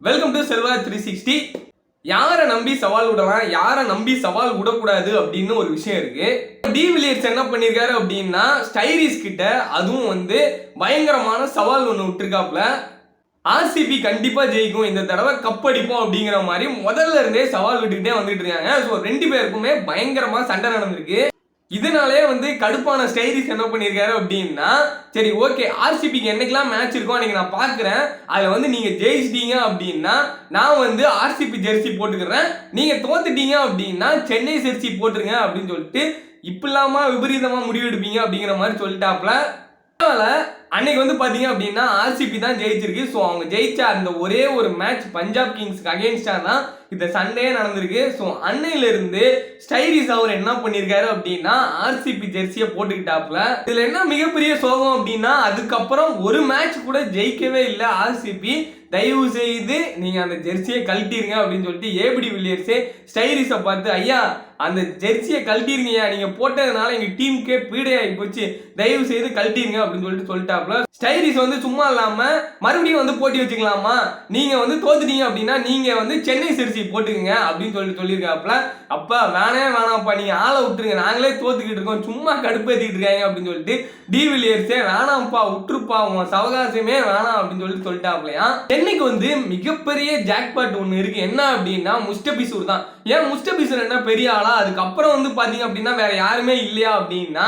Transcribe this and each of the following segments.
Welcome to Selva three sixty யாரை நம்பி சவால் விடலாம் யாரை நம்பி சவால் விடக்கூடாது அப்படின்னு ஒரு விஷயம் இருக்கு. டி வில்லியர்ஸ் என்ன பண்ணியிருக்காரு அப்படின்னா ஸ்டைரிஸ் கிட்ட அதுவும் வந்து பயங்கரமான சவால் ஒன்று விட்டுருக்காப்ல ஆர்சிபி கண்டிப்பாக ஜெயிக்கும் இந்த தடவை கப் அடிப்போம் அப்படிங்கிற மாதிரி முதல்ல இருந்தே சவால் விட்டுக்கிட்டே வந்துட்டு இருக்காங்க. ஸோ ரெண்டு பேருக்குமே பயங்கரமாக சண்டை நடந்திருக்கு. இதனாலே வந்து கடுப்பான ஸ்டைரிஸ் என்ன பண்ணியிருக்காரு அப்படின்னா சரி ஓகே ஆர்சிபிக்கு என்னைக்கெல்லாம் மேட்ச் இருக்கோ அன்றைக்கி நான் பார்க்குறேன் அதில் வந்து நீங்கள் ஜெயிச்சிட்டீங்க அப்படின்னா நான் வந்து ஆர்சிபி ஜெர்சி போட்டுக்கிறேன். நீங்கள் தோத்துட்டீங்க அப்படின்னா சென்னை ஜெர்சி போட்டுருங்க அப்படின்னு சொல்லிட்டு இப்படிலாமா விபரீதமாக முடிவு எடுப்பீங்க அப்படிங்கிற மாதிரி சொல்லிட்டாப்புல. அதனால அன்னைக்கு வந்து பார்த்தீங்க அப்படின்னா ஆர்சிபி தான் ஜெயிச்சிருக்கு. ஸோ அவங்க ஜெயிச்ச அந்த ஒரே ஒரு மேட்ச் பஞ்சாப் கிங்ஸ்க்கு அகேன்ஸ்டாக தான் இந்த சண்டே நடந்திருக்கு. ஸோ அன்னையிலிருந்து ஸ்டைரிஸ் அவர் என்ன பண்ணியிருக்காரு அப்படின்னா ஆர்சிபி ஜெர்சியை போட்டுக்கிட்டாப்புல. இதில் என்ன மிகப்பெரிய சோகம் அப்படின்னா அதுக்கப்புறம் ஒரு மேட்ச் கூட ஜெயிக்கவே இல்லை ஆர்சிபி தயவு செய்து நீங்கள் அந்த ஜெர்சியை கழட்டிருங்க அப்படின்னு சொல்லிட்டு ஏபிடி வில்லியர்ஸே ஸ்டைரிஸை பார்த்து ஐயா அந்த ஜெர்சியை கழட்டிருங்கய்யா. நீங்கள் போட்டதுனால எங்கள் டீமுக்கே பீடையாகி போச்சு. தயவு செய்து கழட்டிருங்க அப்படின்னு சொல்லிட்டு சொல்லிட்டாப்ல. ஸ்டைரிஸ் வந்து சும்மா இல்லாமல் மறுபடியும் வந்து போட்டி வச்சுக்கலாமா? நீங்கள் வந்து தோத்துட்டீங்க அப்படின்னா நீங்கள் வந்து சென்னை ஜெர்சி போட்டுக்கோங்க அப்படின்னு சொல்லிட்டு சொல்லியிருக்காப்ல. அப்பா வேணே வேணாம்ப்பா. நீங்க ஆளை விட்டுருங்க. நாங்களே தோத்துக்கிட்டு இருக்கோம். சும்மா கடுப்பேற்றிட்டு இருக்காங்க அப்படின்னு சொல்லிட்டு டி வில்லியர்ஸே வேணாம்ப்பா. விட்டுருப்பா. உன் சவகாசமே வேணாம் அப்படின்னு சொல்லிட்டு சொல்லிட்டாப்லையா. சென்னைக்கு வந்து மிகப்பெரிய ஜாக்பாட் ஒன்று இருக்கு. என்ன அப்படின்னா முஸ்டபிசூர் தான். ஏன் முஸ்டபிசூர் என்ன பெரிய ஆளா? அதுக்கப்புறம் வந்து பாத்தீங்க அப்படின்னா வேற யாருமே இல்லையா அப்படின்னா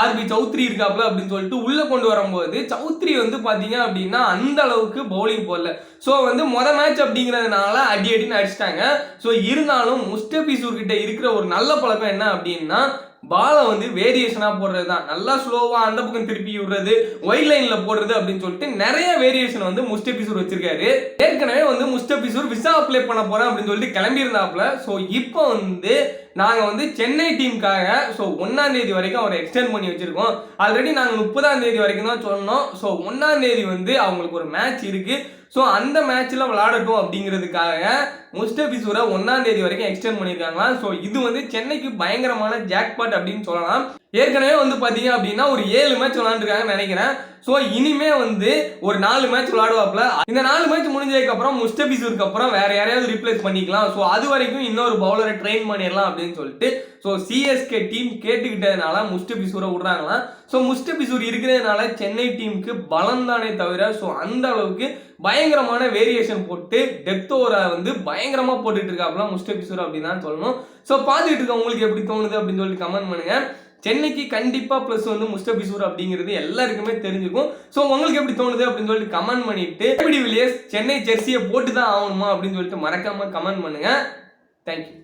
ஆர்பி சௌத்ரி இருக்காப்ல அப்படின்னு சொல்லிட்டு உள்ள கொண்டு வரும்போது சௌத்ரி வந்து பாத்தீங்க அப்படின்னா அந்த அளவுக்கு பவுலிங் போடல. ஸோ வந்து மொத மேட்ச் அப்படிங்கிறதுனால அடி அடின்னு அடிச்சிட்டாங்க. ஸோ இருந்தாலும் முஸ்டபிசூர் கிட்ட இருக்கிற ஒரு நல்ல பழக்கம் என்ன அப்படின்னா பாலை வந்து வேரியேஷனாக போடுறது தான் நல்லா ஸ்லோவாக அந்த பக்கம் திருப்பி விடுறது ஒயிட் லைனில் போடுறது அப்படின்னு சொல்லிட்டு நிறைய வேரியேஷன் வந்து முஸ்டபிசூர் வச்சிருக்காரு. ஏற்கனவே வந்து முஸ்டபிசூர் விசா அப்ளை பண்ண போகிறேன் அப்படின்னு சொல்லிட்டு கிளம்பியிருந்தாப்புல. ஸோ இப்போ வந்து நாங்கள் வந்து சென்னை டீமுக்காக ஸோ ஒன்றாம் தேதி வரைக்கும் அவரை எக்ஸ்டெண்ட் பண்ணி வச்சுருக்கோம். ஆல்ரெடி நாங்கள் முப்பதாம் தேதி வரைக்கும் தான் சொன்னோம். ஸோ ஒன்றாம் தேதி வந்து அவங்களுக்கு ஒரு மேட்ச் இருக்குது ஸோ அந்த மேட்ச்சில் விளாடட்டும் அப்படிங்கிறதுக்காக முஸ்டபிசூரை ஒன்றாம் தேதி வரைக்கும் எக்ஸ்டெண்ட் பண்ணியிருக்காங்களா ஸோ இது வந்து சென்னைக்கு பயங்கரமான ஜாக்பாட் அப்படின்னு சொல்லலாம். ஏற்கனவே வந்து பார்த்தீங்க அப்படின்னா ஒரு ஏழு மேட்ச் விளாண்டுருக்காங்கன்னு நினைக்கிறேன். ஸோ இனிமே வந்து ஒரு நாலு மேட்ச் விளாடுவாப்ல இந்த நாலு மேட்ச் முடிஞ்சதுக்கப்புறம் முஸ்டபிசூருக்கு அப்புறம் வேற யாரையாவது ரீப்ளேஸ் பண்ணிக்கலாம். ஸோ அது வரைக்கும் இன்னொரு பவுலரை ட்ரெயின் பண்ணிடலாம் அப்படின்னு சொல்லிட்டு ஸோ சிஎஸ்கே டீம் கேட்டுக்கிட்டதுனால முஸ்டபிசூரை விடுறாங்களாம். ஸோ முஸ்டபிசூர் இருக்கிறதுனால சென்னை டீமுக்கு பலம் தானே தவிர ஸோ அந்த அளவுக்கு பயங்கரமான வேரியேஷன் போட்டு டெப்த் ஓவரை வந்து பயங்கரமாக போட்டுட்டு இருக்காப்புல முஸ்டபிசூர் அப்படின்னு தான் சொல்லணும். ஸோ பார்த்துட்டு இருக்க உங்களுக்கு எப்படி தோணுது அப்படின்னு சொல்லிட்டு கமெண்ட் பண்ணுங்கள் சென்னைக்கு கண்டிப்பாக ப்ளஸ் வந்து முஸ்டபிசூர் அப்படிங்கிறது எல்லாருக்குமே தெரிஞ்சுக்கும் ஸோ உங்களுக்கு எப்படி தோணுது அப்படின்னு சொல்லிட்டு கமெண்ட் பண்ணிட்டு எப்படி வில்லியர்ஸ் சென்னை ஜெர்சியை போட்டு தான் ஆகணுமா அப்படின்னு சொல்லிட்டு மறக்காமல் கமெண்ட் பண்ணுங்கள் தேங்க்யூ